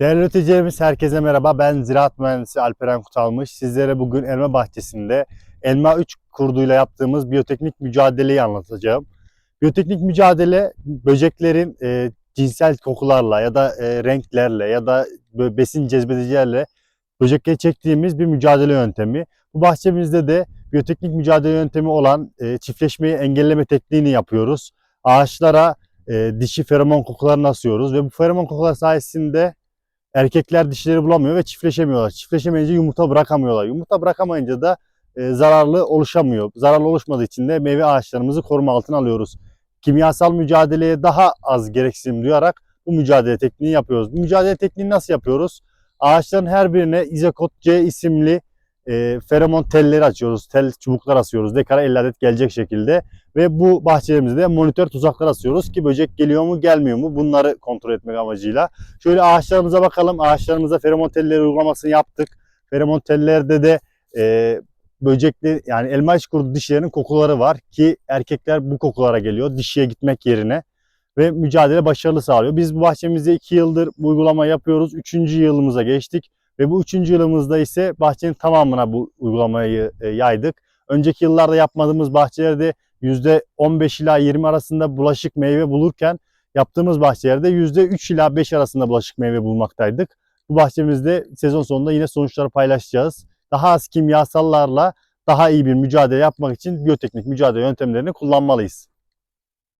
Değerli üreticilerimiz herkese merhaba. Ben ziraat mühendisi Alperen Kutalmış. Sizlere bugün elma bahçesinde elma 3 kurduyla yaptığımız biyoteknik mücadeleyi anlatacağım. Biyoteknik mücadele böceklerin e, cinsel kokularla ya da e, renklerle ya da besin cezbedicilerle böcekleri çektiğimiz bir mücadele yöntemi. Bu bahçemizde de biyoteknik mücadele yöntemi olan e, çiftleşmeyi engelleme tekniğini yapıyoruz. Ağaçlara e, dişi feromon kokularını asıyoruz ve bu feromon kokular sayesinde erkekler dişileri bulamıyor ve çiftleşemiyorlar. Çiftleşemeyince yumurta bırakamıyorlar. Yumurta bırakamayınca da e, zararlı oluşamıyor. Zararlı oluşmadığı için de meyve ağaçlarımızı koruma altına alıyoruz. Kimyasal mücadeleye daha az gereksinim duyarak bu mücadele tekniğini yapıyoruz. Bu mücadele tekniğini nasıl yapıyoruz? Ağaçların her birine izokot C isimli e, feromon telleri açıyoruz. Tel çubuklar asıyoruz. Dekara 50 adet gelecek şekilde. Ve bu bahçelerimizde monitör tuzaklar asıyoruz ki böcek geliyor mu gelmiyor mu bunları kontrol etmek amacıyla. Şöyle ağaçlarımıza bakalım. Ağaçlarımıza feromon telleri uygulamasını yaptık. Feromon tellerde de e, böcekli yani elma kurdu dişilerin kokuları var ki erkekler bu kokulara geliyor dişiye gitmek yerine ve mücadele başarılı sağlıyor. Biz bu bahçemizde 2 yıldır bu uygulama yapıyoruz. 3. yılımıza geçtik ve bu 3. yılımızda ise bahçenin tamamına bu uygulamayı e, yaydık. Önceki yıllarda yapmadığımız bahçelerde %15 ila 20 arasında bulaşık meyve bulurken yaptığımız bahçelerde %3 ila 5 arasında bulaşık meyve bulmaktaydık. Bu bahçemizde sezon sonunda yine sonuçları paylaşacağız. Daha az kimyasallarla daha iyi bir mücadele yapmak için biyoteknik mücadele yöntemlerini kullanmalıyız.